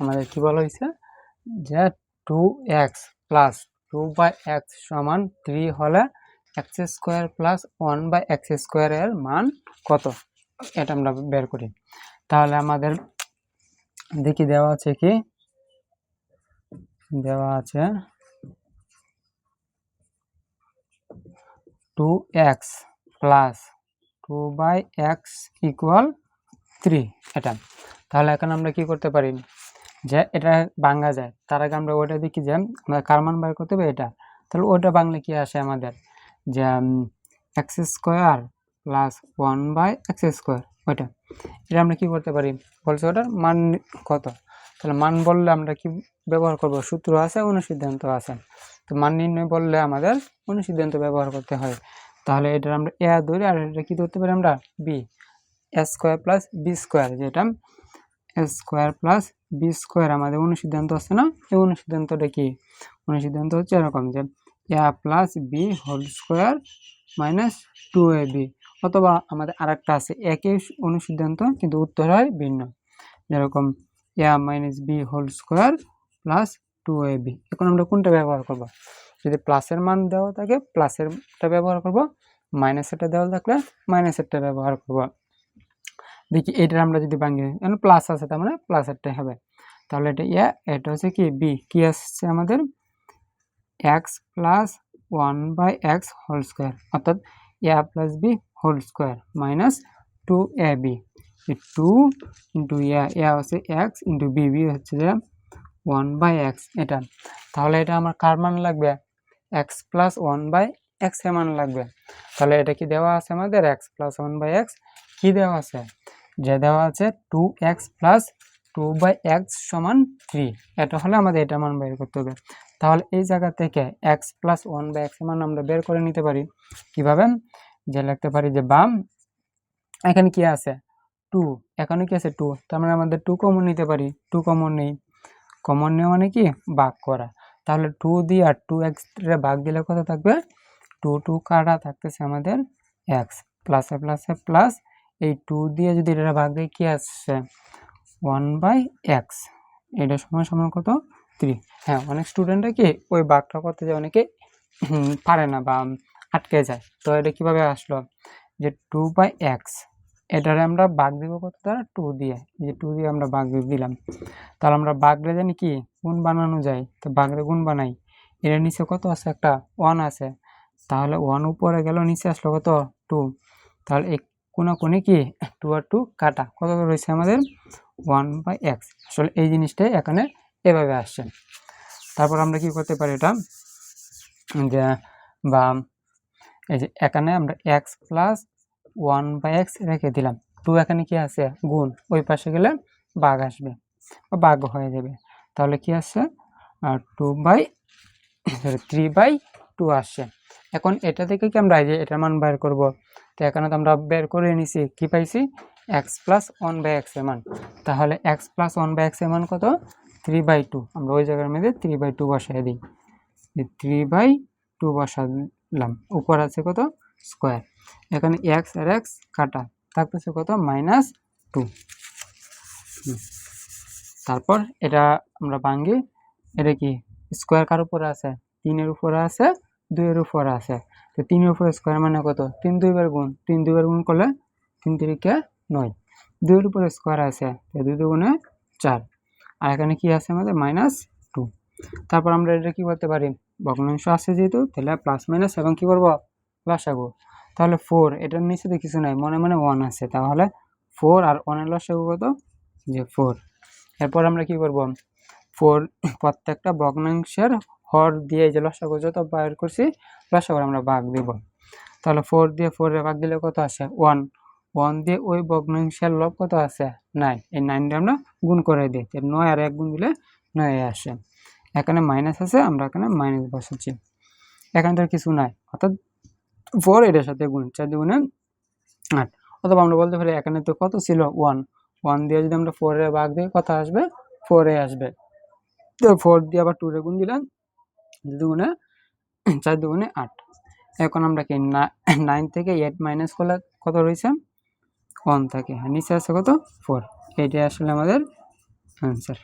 আমাদের কি বলা হয়েছে? যে two x plus two by x সমান থ্রি হলে x square plus one by x স্কোয়ারের মান কত? এটা আমরা বের করি। তাহলে আমাদের দেখি দেওয়া আছে কি? দেওয়া আছে two x plus two by x equal three এটা। তাহলে এখন আমরা কি করতে পারি? যে এটা ভাঙা যায়। তার আগে আমরা ওইটা দেখি যে, আমরা কারমান বার করতে হবে? এটা। তাহলে ওটা বাংলা কি আসে আমাদের? যে x square plus one by x square ওইটা। এটা আমরা কি করতে পারি? বলছে ওটার মান কত? তাহলে মান বললে আমরা কি ব্যবহার করব? সূত্র আছে, অনুসিদ্ধান্ত আছে। তো মান নির্ণয় বললে আমাদের অনুসিদ্ধান্ত ব্যবহার করতে হয়। তাহলে এটা আমরা এ ধরি, আর এটা কি ধরতে পারি আমরা? B a square plus b square যেটা স্কোয়ার প্লাস বি স্কোয়ার, আমাদের অনুসিদ্ধান্ত আছে না? এই অনুসিদ্ধান্তটা কি? অনুসিদ্ধান্ত হচ্ছে এরকম যে a plus b whole square minus two a b অথবা আমাদের আরেকটা আছে একই অনুসিদ্ধান্ত, কিন্তু উত্তর হয় ভিন্ন। যেরকম a minus b whole square plus two a b এখন আমরা কোনটা ব্যবহার করব? যদি প্লাসের মান দেওয়া থাকে প্লাসেরটা ব্যবহার করব মাইনাসেরটা দেওয়া থাকলে মাইনাসেরটা ব্যবহার করব। দেখি এটার আমরা যদি ভাঙি এখন প্লাস আছে তার মানে প্লাস প্লাসেরটাই হবে। তাহলে এটা ইয়া, এটা হচ্ছে কি? বি কি আসছে আমাদের? X plus one by x whole square অর্থাৎ a plus b whole square minus two a b two into a a হচ্ছে এক্স ইন্টু বি বি হচ্ছে যে ওয়ান বাই এক্স এটা। তাহলে এটা আমার কার মান লাগবে? এক্স প্লাস ওয়ান বাই এক্সের মান লাগবে। তাহলে এটা কি দেওয়া আছে আমাদের? X plus one by x কি দেওয়া আছে? যে দেওয়া আছে two x plus two by x সমান থ্রি এটা হলে আমাদের এটা মান বের করতে হবে। তাহলে এই জায়গা থেকে x plus one by x মান আমরা বের করে নিতে পারি। কীভাবে? যে লিখতে পারি যে বাম, এখানে কি আছে? টু এখানে কি আছে? টু তার মানে আমাদের টু কমন নিতে পারি। টু কমন নেই। কমন নেওয়া মানে কি? ভাগ করা। তাহলে টু দিয়ে আর টু এক্স ভাগ দিলে কত থাকবে? টু টু কাটা থাকতেছে আমাদের? এক্স প্লাসে প্লাসে প্লাস এই টু দিয়ে যদি এটা ভাগ দিই কি আসছে? ওয়ান বাই এক্স এটা সমান সমান কত? থ্রি হ্যাঁ অনেক স্টুডেন্টরা কি ওই বাঘটা করতে যায়, অনেকে পারে না বা আটকে যায়। তো এটা কীভাবে আসলো? যে টু বাই এক্স এটারে আমরা বাঘ দিব কত দ্বারা? টু দিয়ে। যে টু দিয়ে আমরা বাঘ দিলাম। তাহলে আমরা বাগরে জানি কি? গুণ বানানো যায়। তো বাগরে গুণ বানাই। এর নিচে কত আছে? একটা ওয়ান আছে। তাহলে ওয়ান উপরে গেল নিচে আসলো কত? টু তাহলে এই কোনো কোনে কি? টু আর টু কাটা। কত রয়েছে আমাদের? One by x. আসলে এই জিনিসটাই এখানে এভাবে আসছে। তারপর আমরা কি করতে পারি এটা? যে, বা, এই যে এখানে আমরা x plus one by x রেখে দিলাম। টু এখানে কি আছে? গুণ। ওই পাশে গেলে বাঘ আসবে। বা বাঘ হয়ে যাবে। তাহলে কি আসছে? Two by sorry three by two আসছে। এখন এটা থেকে কি আমরা যে এটার মান বের করব? তো এখানে তো আমরা বের করে নিছি কি পাইছি? এক্স প্লাস ওয়ান বাই এক্সের মান। তাহলে এক্স প্লাস ওয়ান বাই এক্সের মান কত? থ্রি বাই টু আমরা ওই জায়গার মধ্যে থ্রি বাই টু বসাই দিই। থ্রি বাই টু বসালাম। উপর আছে কত? স্কোয়ার এখানে এক্স আর এক্স কাটা। থাকতেছে কত? মাইনাস টু তারপর এটা আমরা ভাঙ্গি এটা কি? স্কোয়ার কার উপরে আছে? তিনের উপরে আছে। দুইয়ের উপর আছে। তো তিনের উপরে স্কোয়ার মানে কত? তিন দুইবার গুণ, তিন দুইবার গুণ করলে তিন তিরিকে নয়। দুইয়ের উপরে স্কোয়ার আছে, তো দুই দুগুণে চার। আর এখানে কি আছে আমাদের? মাইনাস টু তারপর আমরা এটা কি করতে পারি? ভগ্নাংশ আছে যেহেতু, তাহলে প্লাস মাইনাস এবং কি করব? লসাগু তাহলে ফোর এটার নিচে তো কিছু নাই, মনে মনে ওয়ান আছে। তাহলে ফোর আর ওয়ানের লসাগু কত? যে ফোর এরপর আমরা কি করব? ফোর প্রত্যেকটা ভগ্নাংশের হর দিয়ে যে লসাগু যত বাইর করছি লসাগু আমরা ভাগ দিব। তাহলে ফোর দিয়ে ফোরে ভাগ দিলে কত আসে? ওয়ান ওয়ান দিয়ে ওই ভগ্নাংশের লব কত আছে নাইন এই নাইন দিয়ে আমরা গুণ করে দিই। নয় আর এক গুণ দিলে নয় আসে। এখানে মাইনাস আছে, আমরা এখানে মাইনাস বসাচ্ছি। এখানে তো কিছু নাই। অর্থাৎ ফোর এটার সাথে গুণ, চার দুগুণে আট। অথবা আমরা বলতে পারি এখানে তো কত ছিল? ওয়ান ওয়ান দিয়ে যদি আমরা ফোরে ভাগ দিই, কত আসবে? ফোরে আসবে। তো ফোর দিয়ে আবার টুরে গুণ দিলাম দুগুণে, চার দুগুণে আট। এখন আমরা কি নাইন থেকে এইট মাইনাস করলে কত রয়েছে? ওয়ান থাকে। আর নিচে আছে কত? ফোর এটাই আসলে আমাদের অ্যান্সার